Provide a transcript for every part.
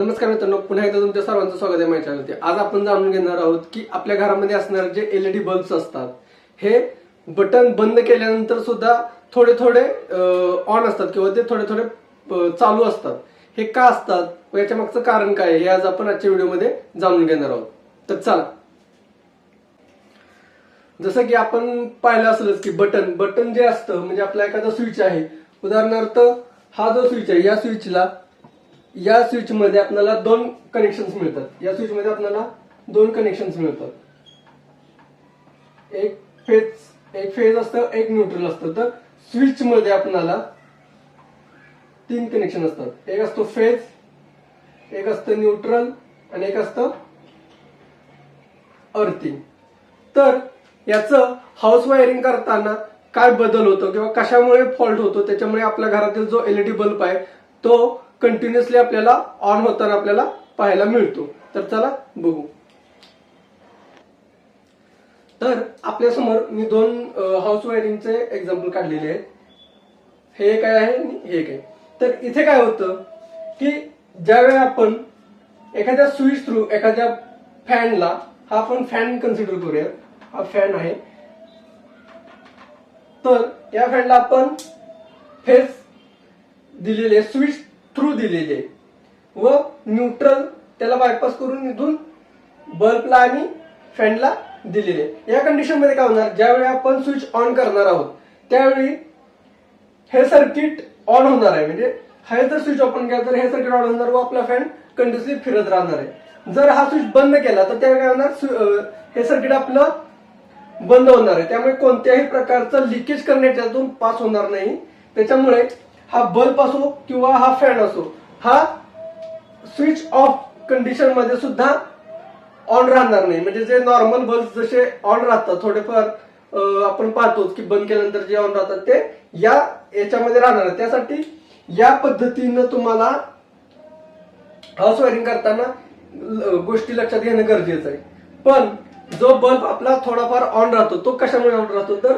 नमस्कार मित्रांनो पुन्हा एकदा तुमच्या सर्वांचं स्वागत आहे माझ्या चॅनलमध्ये आज आपण जाणून घेणार आहोत की आपल्या घरामध्ये असणारे जे एलईडी बल्ब्स असतात हे बटन बंद केल्यानंतर सुद्धा थोडे थोडे ऑन असतात किंवा ते थोडे थोडे चालू असतात. हे का असतात? व याच्या मागचं कारण काय हे आज आपण आजच्या व्हिडिओमध्ये जाणून घेणार आहोत. तर चला. जसं की आपण पाहिलं असलंच की बटन बटन जे असतं म्हणजे आपला एखादा स्विच आहे. उदाहरणार्थ हा जो स्विच आहे या स्विचला या स्विच मध्ये आपल्याला दोन कनेक्शन्स मिळतात. या स्विच मध्ये आपल्याला दोन कनेक्शन्स मिळतात. एक फेज एक फेज असतं एक न्यूट्रल असतं. तर स्विच मध्ये आपल्याला तीन कनेक्शन असतात. एक असतो फेज एक असतं न्यूट्रल आणि एक असतं अर्थिंग तर याचं हाऊस वायरिंग करताना काय बदल होतो किंवा कशामुळे फॉल्ट होतो त्याच्यामुळे आपल्या घरातील जो एलईडी बल्ब आहे तो कंटिन्युअसली आपल्याला ऑन होताना आपल्याला पाहायला मिळतो. तर चला बघू. तर आपल्यासमोर मी दोन हाऊस वायरिंगचे एक्झाम्पल काढलेले आहेत. हे काय आहे आणि हे काय तर इथे काय होतं की ज्यावेळी आपण एखाद्या स्विच थ्रू एखाद्या फॅनला हा आपण फॅन कन्सिडर करूया. हा फॅन आहे. तर या फॅनला आपण फेस दिलेले स्विच थ्रू दिलेले आहे. व न्यूट्रल त्याला बायपास करून इथून बल्बला आणि फॅनला दिलेले आहे. या कंडिशनमध्ये काय होणार? ज्यावेळी आपण स्विच ऑन करणार आहोत त्यावेळी हे सर्किट ऑन होणार आहे. म्हणजे हे जर स्विच ओपन केला तर हे सर्किट ऑन होणार व आपला फॅन कंटिन्युअसली फिरत राहणार आहे. जर हा स्विच बंद केला तर त्यावेळी काय होणार? हे सर्किट आपलं बंद होणार आहे. त्यामुळे कोणत्याही प्रकारचं लिकेज करण्याच्यातून पास होणार नाही. त्याच्यामुळे हा बल्ब असो किंवा हा फॅन असो हा स्विच ऑफ कंडिशनमध्ये सुद्धा ऑन राहणार नाही. म्हणजे जे नॉर्मल बल्ब जसे ऑन राहतात थोडेफार आपण पाहतोच की बंद केल्यानंतर जे ऑन राहतात ते या याच्यामध्ये राहणार आहे. त्यासाठी या पद्धतीनं तुम्हाला हाऊस वायरिंग करताना ल- गोष्टी लक्षात घेणं गरजेचं आहे. पण जो बल्ब आपला थोडाफार ऑन राहतो तो कशामुळे ऑन राहतो? तर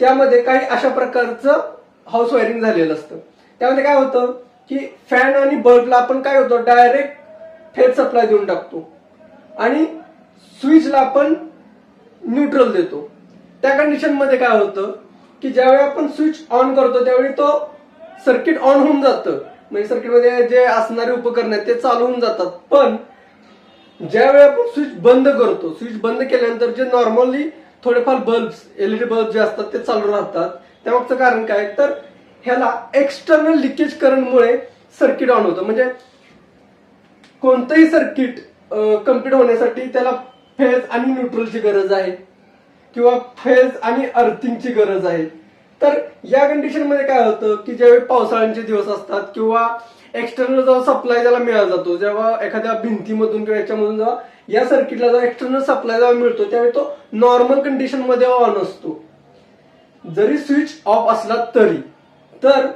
त्यामध्ये काही अशा प्रकारचं हाऊस वायरिंग झालेलं असतं. त्यामध्ये काय होतं की फॅन आणि बल्बला आपण काय होतं डायरेक्ट फेज सप्लाय देऊन टाकतो. आणि स्विचला आपण न्यूट्रल देतो. त्या कंडिशनमध्ये काय होतं की ज्यावेळी आपण स्विच ऑन करतो त्यावेळी तो सर्किट ऑन होऊन जातं. म्हणजे सर्किटमध्ये जे असणारे उपकरण आहेत ते चालू होऊन जातात. पण ज्यावेळी आपण स्विच बंद करतो स्विच बंद केल्यानंतर जे नॉर्मली थोडेफार बल्ब एलईडी बल्ब जे असतात ते चालू राहतात. त्यामागचं कारण काय? तर ह्याला एक्सटर्नल लिकेज करंटमुळे सर्किट ऑन होतं. म्हणजे कोणतंही सर्किट कंप्लीट होण्यासाठी त्याला फेज आणि न्यूट्रलची गरज आहे. किंवा फेज आणि अर्थिंगची गरज आहे. तर या कंडिशनमध्ये काय होतं की ज्यावेळी पावसाळ्यांचे दिवस असतात किंवा एक्सटर्नल जेव्हा सप्लाय त्याला मिळाला जातो जेव्हा एखाद्या भिंतीमधून किंवा याच्यामधून जेव्हा या सर्किटला जेव्हा एक्सटर्नल सप्लाय जेव्हा मिळतो त्यावेळी तो नॉर्मल कंडिशनमध्ये ऑन असतो. जरी स्विच ऑफ असला तरी. तर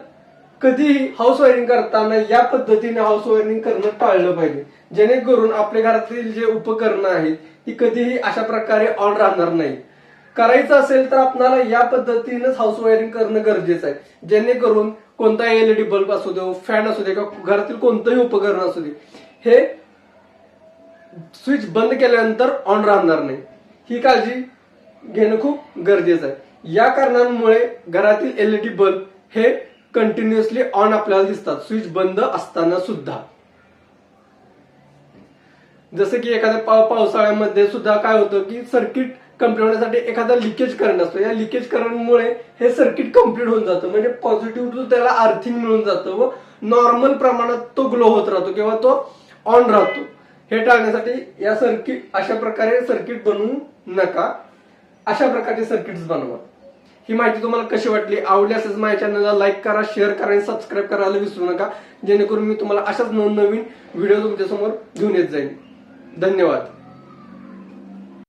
कधीही हाऊस वायरिंग करताना या पद्धतीने हाऊस वायरिंग करणं टाळलं पाहिजे. जेणेकरून आपल्या घरातील जे उपकरणं आहेत ती कधीही अशा प्रकारे ऑन राहणार नाही करायचं असेल तर आपल्याला या पद्धतीनेच हाऊस वायरिंग करणं गरजेचं आहे. जेणेकरून कोणता एलईडी बल्ब असू दे फॅन असू दे किंवा घरातील कोणतंही उपकरण असू दे हे स्विच बंद केल्यानंतर ऑन राहणार नाही. ही काळजी घेणं खूप गरजेचं आहे. या कारणांमुळे घरातील एलईडी बल्ब हे कंटिन्युअसली ऑन आपल्याला दिसतात. स्विच बंद असताना सुद्धा. जसं की एखाद्या पाव पावसाळ्यामध्ये सुद्धा काय होतं की सर्किट कंप्लीट होण्यासाठी एखादा लिकेज करंट असतो. या लिकेज करंटमुळे हे सर्किट कंप्लीट होऊन जातं. म्हणजे पॉझिटिव्ह टू त्याला अर्थिंग मिळून जातं व नॉर्मल प्रमाणात तो ग्लो होत राहतो किंवा तो ऑन राहतो. हे टाळण्यासाठी या सर्किट अशा प्रकारे सर्किट बनवू नका. अशा प्रकारचे सर्किट्स बनवा. ही माहिती तुम्हाला कशी वाटली आवडली असेल माझ्या चॅनलला लाईक करा शेअर करा आणि सबस्क्राईब करायला विसरू नका. जेणेकरून मी तुम्हाला अशाच नवनवीन व्हिडिओ तुमच्यासमोर घेऊन येत जाईल धन्यवाद.